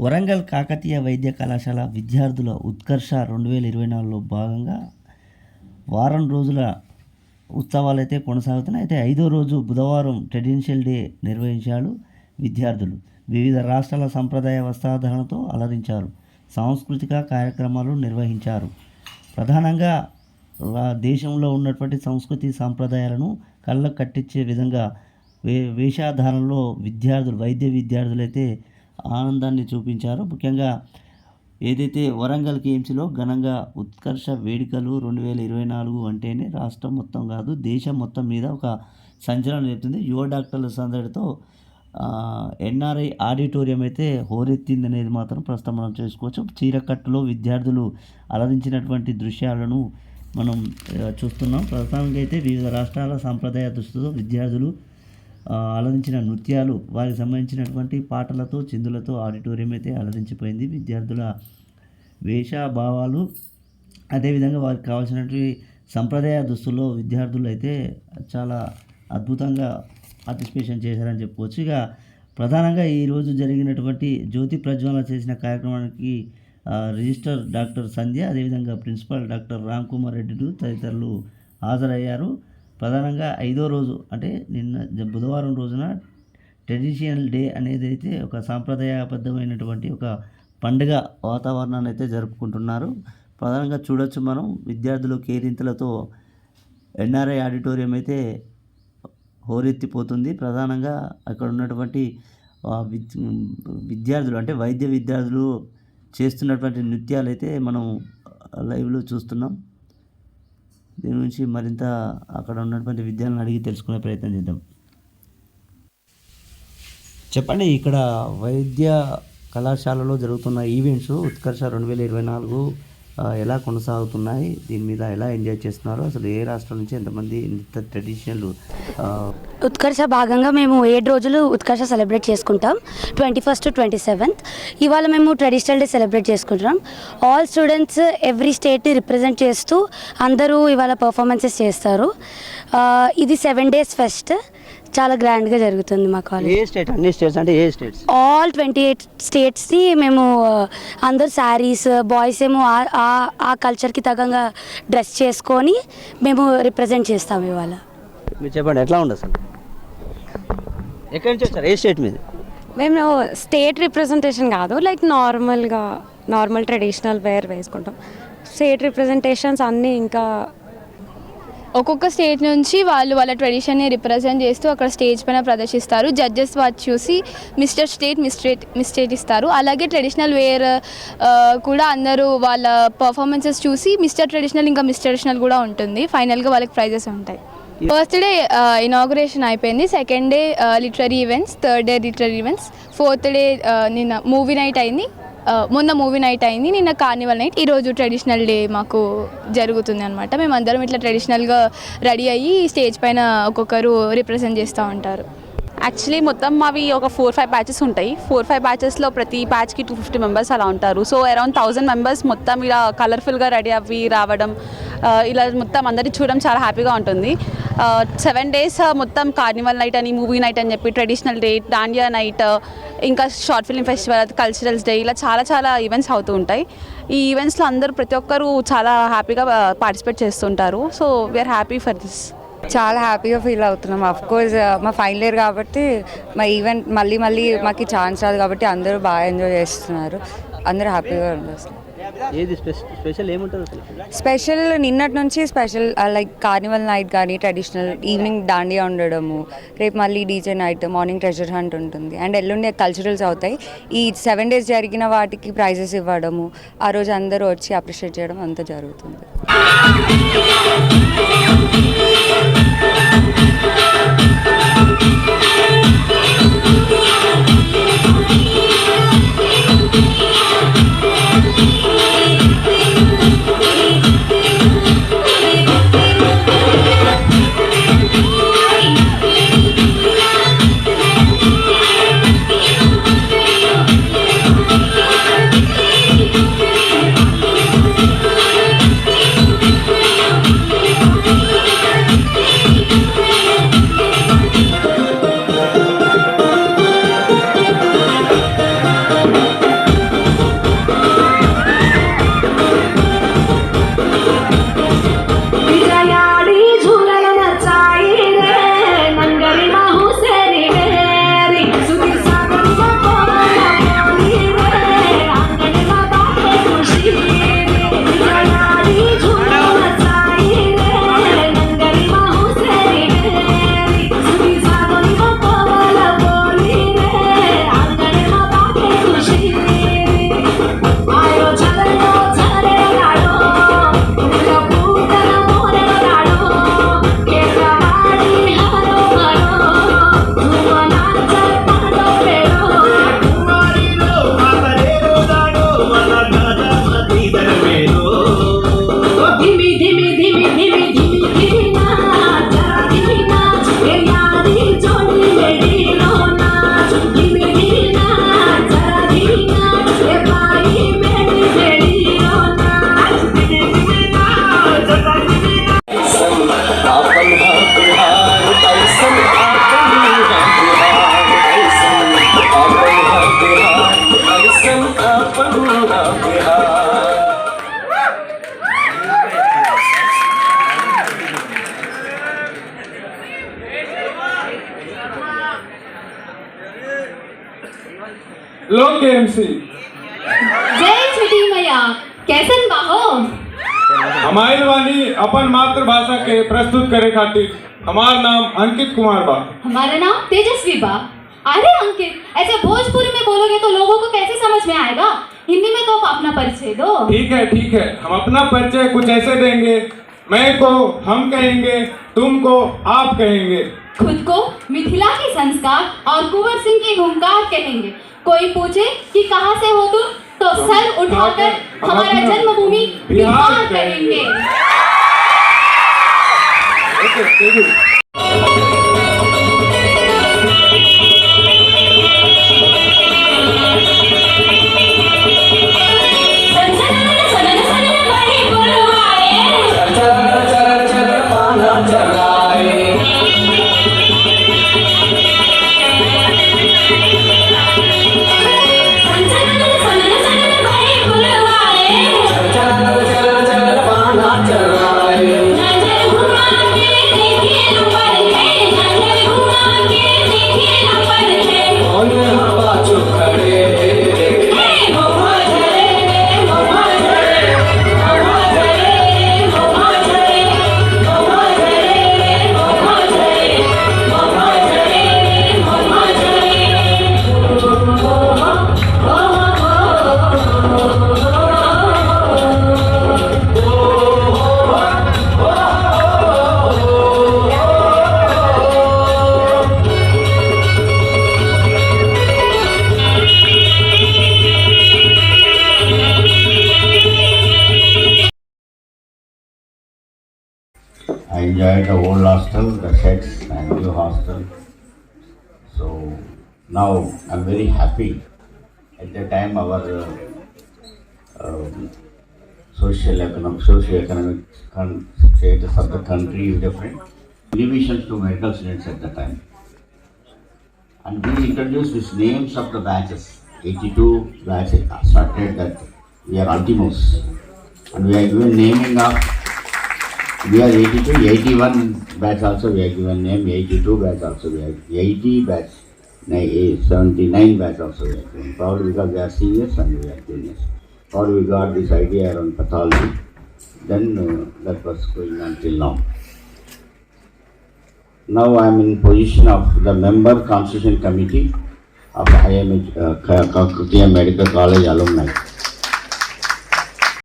వరంగల్ కాకతీయ వైద్య కళాశాల విద్యార్థుల ఉత్కర్ష రెండు వేల ఇరవై నాలుగులో భాగంగా వారం రోజుల ఉత్సవాలు అయితే కొనసాగుతున్నాయి. అయితే ఐదో రోజు బుధవారం ట్రెడిషనల్ డే నిర్వహించారు విద్యార్థులు. వివిధ రాష్ట్రాల సంప్రదాయ వస్త్రాధారణతో అలరించారు. సాంస్కృతిక కార్యక్రమాలు నిర్వహించారు. ప్రధానంగా దేశంలో ఉన్నటువంటి సంస్కృతి సాంప్రదాయాలను కళ్ళకు కట్టించే విధంగా వే వేషాధారణలో విద్యార్థులు వైద్య విద్యార్థులు అయితే ఆనందాన్ని చూపించారు. ముఖ్యంగా ఏదైతే వరంగల్ కేఎంసీలో ఘనంగా ఉత్కర్ష వేడుకలు రెండు వేల ఇరవై నాలుగు అంటేనే రాష్ట్రం మొత్తం కాదు దేశం మొత్తం మీద ఒక సంచలనం చెప్తుంది యువ డాక్టర్ల సందడితో ఎన్ఆర్ఐ ఆడిటోరియం అయితే హోరెత్తింది అనేది మాత్రం ప్రస్తుతం మనం చేసుకోవచ్చు. చీరకట్టులో విద్యార్థులు అలరించినటువంటి దృశ్యాలను మనం చూస్తున్నాం. ప్రస్తుతానికి అయితే వివిధ రాష్ట్రాల సాంప్రదాయ దుస్తులతో విద్యార్థులు అలరించిన నృత్యాలు వారికి సంబంధించినటువంటి పాటలతో చిందులతో ఆడిటోరియం అయితే అలరించిపోయింది విద్యార్థుల వేషభావాలు అదేవిధంగా వారికి కావాల్సినటువంటి సంప్రదాయ దుస్తుల్లో విద్యార్థులు అయితే చాలా అద్భుతంగా పార్టిసిపేషన్ చేశారని చెప్పుకోవచ్చు ఇక ప్రధానంగా ఈరోజు జరిగినటువంటి జ్యోతి ప్రజ్వలన చేసిన కార్యక్రమానికి రిజిస్టర్ డాక్టర్ సంధ్య అదేవిధంగా ప్రిన్సిపల్ డాక్టర్ రామ్ కుమార్ రెడ్డి తదితరులు హాజరయ్యారు. ప్రధానంగా ఐదో రోజు అంటే నిన్న జ- బుధవారం రోజున ట్రెడిషనల్ డే అనేది అయితే ఒక సాంప్రదాయబద్ధమైనటువంటి ఒక పండుగ వాతావరణాన్ని అయితే జరుపుకుంటున్నారు. ప్రధానంగా చూడొచ్చు మనం విద్యార్థులు కేరింతలతో ఎన్ఆర్ఐ ఆడిటోరియం అయితే హోరెత్తిపోతుంది. ప్రధానంగా అక్కడ ఉన్నటువంటి విద్యార్థులు అంటే వైద్య విద్యార్థులు చేస్తున్నటువంటి నృత్యాలు అయితే మనం లైవ్లో చూస్తున్నాం. దీని గురించి మరింత అక్కడ ఉన్నటువంటి విద్యాలను అడిగి తెలుసుకునే ప్రయత్నం చేద్దాం. చెప్పండి ఇక్కడ వైద్య కళాశాలలో జరుగుతున్న ఈవెంట్స్ ఉత్కర్ష రెండు వేల ఇరవై నాలుగు ఎలా కొనసాగుతున్నాయి దీని మీద ఎలా ఎంజాయ్ చేస్తున్నారు అసలు ఏ రాష్ట్రం నుంచి ఎంతమంది ఇంత ట్రెడిషనల్ ఉత్కర్ష భాగంగా మేము ఏడు రోజులు ఉత్కర్ష సెలబ్రేట్ చేసుకుంటాం ట్వంటీ ఫస్ట్ ట్వంటీ సెవెంత్ ఇవాళ మేము ట్రెడిషనల్ డే సెలబ్రేట్ చేసుకుంటున్నాం. ఆల్ స్టూడెంట్స్ ఎవ్రీ స్టేట్ని రిప్రజెంట్ చేస్తూ అందరూ ఇవాళ పర్ఫార్మెన్సెస్ చేస్తారు. ఇది సెవెన్ డేస్ ఫెస్ట్ చాలా గ్రాండ్గా జరుగుతుంది మా కాలేజ్. ఏ స్టేట్? అన్ని స్టేట్స్ అంటే ఏ స్టేట్స్? ఆల్ ట్వంటీ ఎయిట్ స్టేట్స్ని మేము అందరు శారీస్ బాయ్స్ ఏమో ఆ- ఆ- కల్చర్కి తగ్గంగా డ్రెస్ చేసుకొని మేము రిప్రజెంట్ చేస్తాం ఇవాళ. మీరు చెప్పండి ఎట్లా ఉంది అసలు? ఎక్కడి నుంచి వచ్చారు? ఏ స్టేట్ మీద? మేము స్టేట్ రిప్రజెంటేషన్ కాదు లైక్ నార్మల్గా నార్మల్ ట్రెడిషనల్ వేర్ వేసుకుంటాం. స్టేట్ రిప్రజెంటేషన్స్ అన్నీ ఇంకా ఒక్కొక్క స్టేట్ నుంచి వాళ్ళు వాళ్ళ ట్రెడిషన్ని రిప్రజెంట్ చేస్తూ అక్కడ స్టేజ్ పైన ప్రదర్శిస్తారు. జడ్జెస్ వాటి చూసి మిస్టర్ స్టేట్ మిస్టేట్ మిస్టేట్ ఇస్తారు. అలాగే ట్రెడిషనల్ వేర్ కూడా అందరూ వాళ్ళ పర్ఫార్మెన్సెస్ చూసి మిస్టర్ ట్రెడిషనల్ ఇంకా మిస్ ట్రెడిషనల్ కూడా ఉంటుంది. ఫైనల్గా వాళ్ళకి ప్రైజెస్ ఉంటాయి. ఫస్ట్ డే ఇనాగ్రేషన్ అయిపోయింది. Second day literary events third day literary events fourth day నిన్న మూవీ నైట్ అయింది. మొన్న మూవీ నైట్ అయింది నిన్న కార్నివల్ నైట్. ఈరోజు ట్రెడిషనల్ డే మాకు జరుగుతుంది అనమాట మేమందరం ఇట్లా ట్రెడిషనల్గా రెడీ అయ్యి స్టేజ్ పైన ఒక్కొక్కరు రిప్రజెంట్ చేస్తూ ఉంటారు. యాక్చువల్లీ మొత్తం మావి ఒక ఫోర్ ఫైవ్ బ్యాచెస్ ఉంటాయి. ఫోర్ ఫైవ్ బ్యాచెస్లో ప్రతి బ్యాచ్కి టూ ఫిఫ్టీ మెంబర్స్ అలా ఉంటారు. సో అరౌండ్ థౌజండ్ మెంబర్స్ మొత్తం ఇలా కలర్ఫుల్గా రెడీ అవి రావడం ఇలా మొత్తం అందరినీ చూడడం చాలా హ్యాపీగా ఉంటుంది. సెవెన్ డేస్ మొత్తం కార్నివల్ నైట్ అని మూవీ నైట్ అని చెప్పి ట్రెడిషనల్ డే దాండియా నైట్ ఇంకా short film festival culturals day ఇలా చాలా చాలా ఈవెంట్స్ అవుతూ ఉంటాయి. ఈ ఈవెంట్స్లో అందరూ ప్రతి ఒక్కరూ చాలా హ్యాపీగా పార్టిసిపేట్ చేస్తుంటారు. So we are happy for this చాలా హ్యాపీగా ఫీల్ అవుతున్నాం. అఫ్ కోర్స్ మా ఫైనల్ ఇయర్ కాబట్టి మా ఈవెంట్ మళ్ళీ మళ్ళీ మాకు ఛాన్స్ రాదు కాబట్టి అందరూ బాగా ఎంజాయ్ చేస్తున్నారు. అందరూ హ్యాపీగా ఉన్నారు. ఏది స్పెషల్ ఏముంటుంది అసలు? స్పెషల్ నిన్నటి నుంచి స్పెషల్ లైక్ కార్నివల్ నైట్ కానీ ట్రెడిషనల్ ఈవినింగ్ దాండియా ఉండడము రేపు మళ్ళీ DJ night morning treasure hunt ఉంటుంది. అండ్ ఎల్లుండి కల్చరల్స్ అవుతాయి. ఈ సెవెన్ డేస్ జరిగిన వాటికి ప్రైజెస్ ఇవ్వడము ఆ రోజు అందరూ వచ్చి అప్రిషియేట్ చేయడం అంతా జరుగుతుంది. बिहार ऐसन अपना जय छठी मैया कैसन बाहो हमारी वाणी अपन मातृभाषा के प्रस्तुत करे खातिर। हमारा नाम अंकित कुमार बा। हमारा नाम तेजस्वी बा। अरे अंकित ऐसे भोजपुरी में बोलोगे तो लोगों को कैसे समझ में आएगा? हिंदी में तो आप अपना परिचय दो। ठीक है ठीक है। हम अपना परिचय कुछ ऐसे देंगे। मैं को हम कहेंगे तुमको आप कहेंगे। खुद को मिथिला के संस्कार और कुंवर सिंह की हुंकार कहेंगे। कोई पूछे कि कहाँ से हो तुम तो सर उठाकर हमारा जन्मभूमि बिहार कहेंगे। Now I'm very happy. At the time, our uh, um, social economic, socio-economic con- status of the country is different. Divisions to medical students at the time. And we introduced these names of the batches. 82 batch started that we are ultimos. And we are given naming of we are 82, 81 batch also we are given name, 82 batch also we are, 80 batch, 79 batch also we are given. Probably because they are seniors and we are juniors. Or we got this idea around pathology. Then uh, that was going on till now. Now I am in position of the member constitution committee of IMH, uh, Medical College alumni.